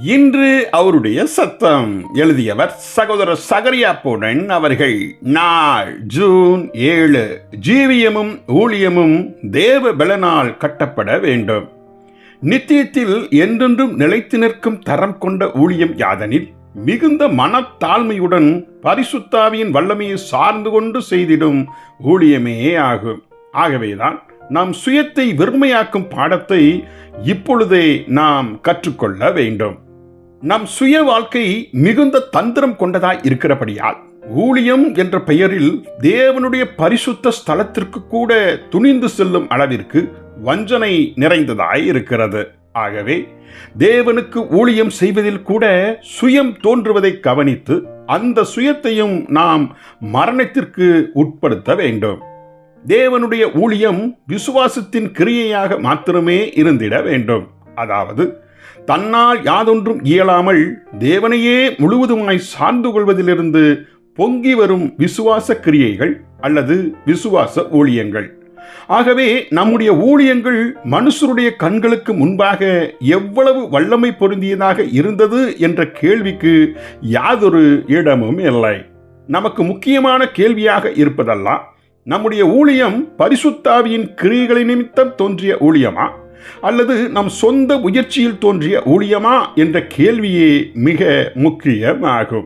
இன்று அவருடைய சத்தம். எழுதியவர் சகோதரர் சகரியா போடன் அவர்கள் நாள் ஜூன் ஏழு. ஜீவியமும் ஊழியமும் தேவ பலனால் கட்டப்பட வேண்டும். நித்தியத்தில் என்றென்றும் நிலைத்து நிற்கும் தரம் கொண்ட ஊழியம் யாதனில் மிகுந்த மனத்தாழ்மையுடன் பரிசுத்தாவியின் வல்லமையை சார்ந்து கொண்டு செய்திடும் ஊழியமே ஆகும். ஆகவேதான் நாம் சுயத்தை வெறுமையாக்கும் பாடத்தை இப்பொழுதே நாம் கற்றுக்கொள்ள வேண்டும். நம் சுய வாழ்க்கை மிகுந்த தந்திரம் கொண்டதாய் இருக்கிறபடியால் ஊழியம் என்ற பெயரில் தேவனுடைய பரிசுத்த ஸ்தலத்திற்கு கூட துணிந்து செல்லும் அளவிற்கு வஞ்சனை நிறைந்ததாய் இருக்கிறது. ஆகவே தேவனுக்கு ஊழியம் செய்வதில் கூட சுயம் தோன்றுவதை கவனித்து அந்த சுயத்தையும் நாம் மரணத்திற்கு உட்படுத்த வேண்டும். தேவனுடைய ஊழியம் விசுவாசத்தின் கிரியையாக மாத்திரமே இருந்திட வேண்டும். அதாவது தன்னால் யாதொன்றும் இயலாமல் தேவனையே முழுவதுமாய் சார்ந்து கொள்வதிலிருந்து பொங்கி வரும் விசுவாச கிரியைகள் அல்லது விசுவாச ஊழியங்கள். ஆகவே நம்முடைய ஊழியங்கள் மனுஷருடைய கண்களுக்கு முன்பாக எவ்வளவு வல்லமை பொருந்தியதாக இருந்தது என்ற கேள்விக்கு யாதொரு இடமும் இல்லை. நமக்கு முக்கியமான கேள்வியாக இருப்பதெல்லாம் நம்முடைய ஊழியம் பரிசுத்தாவியின் கிரியைகளின் நிமித்தம் தோன்றிய ஊழியமா? அல்லது நம் சொந்த முயற்சியில் தோன்றிய ஊழியமா? என்ற கேள்வியே மிக முக்கியமாகும்.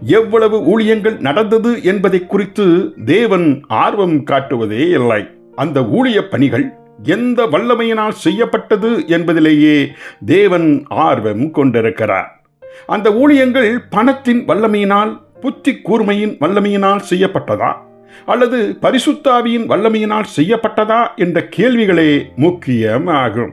எவ்வளவு ஊழியங்கள் நடந்தது என்பதை குறித்து தேவன் ஆர்வம் காட்டுவதே இல்லை. அந்த ஊழிய பணிகள் எந்த வல்லமையினால் செய்யப்பட்டது என்பதிலேயே தேவன் ஆர்வம் கொண்டிருக்கிறார். அந்த ஊழியங்கள் பணத்தின் வல்லமையினால் புத்தி கூர்மையின் வல்லமையினால் செய்யப்பட்டதா? அல்லது பரிசுத்தாவியின் வல்லமையினால் செய்யப்பட்டதா என்ற கேள்விகளே முக்கியமாகும்.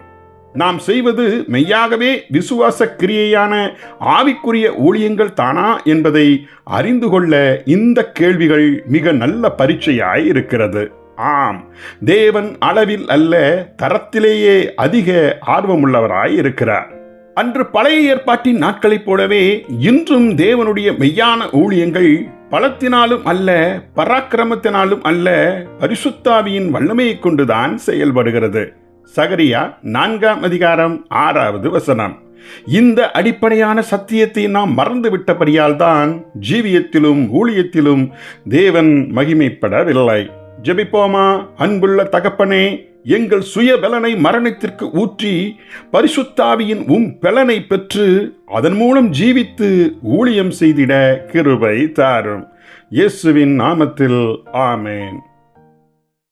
நாம் செய்வது மெய்யாகவே விசுவாச கிரியையான ஆவிக்குரிய ஊழியங்கள் தானா என்பதை அறிந்து கொள்ள இந்த கேள்விகள் மிக நல்ல பரீட்சையாய் இருக்கிறது. ஆம் தேவன் அளவில் அல்ல தரத்திலேயே அதிக ஆர்வமுள்ளவராய் இருக்கிறார். அன்று பழைய ஏற்பாட்டின் நாட்களைப் போலவே இன்றும் தேவனுடைய மெய்யான ஊழியங்கள் பலத்தினாலும் அல்ல பராக்கிரமத்தினாலும் அல்ல பரிசுத்தாவியின் வல்லமையை கொண்டுதான் செயல்படுகிறது. சகரியா நான்காம் அதிகாரம் ஆறாவது வசனம். இந்த அடிப்படையான சத்தியத்தை நாம் மறந்து விட்டபடியால் தான் ஜீவியத்திலும் ஊழியத்திலும் தேவன் மகிமைப்படவில்லை. ஜெபிப்போமா அன்புள்ள தகப்பனே எங்கள் சுய பலனை மரணத்திற்கு ஊற்றி பரிசுத்தாவியின் உம் பலனை பெற்று அதன் மூலம் ஜீவித்து ஊழியம் செய்திட கிருபை தாரும். இயேசுவின் நாமத்தில் ஆமேன்.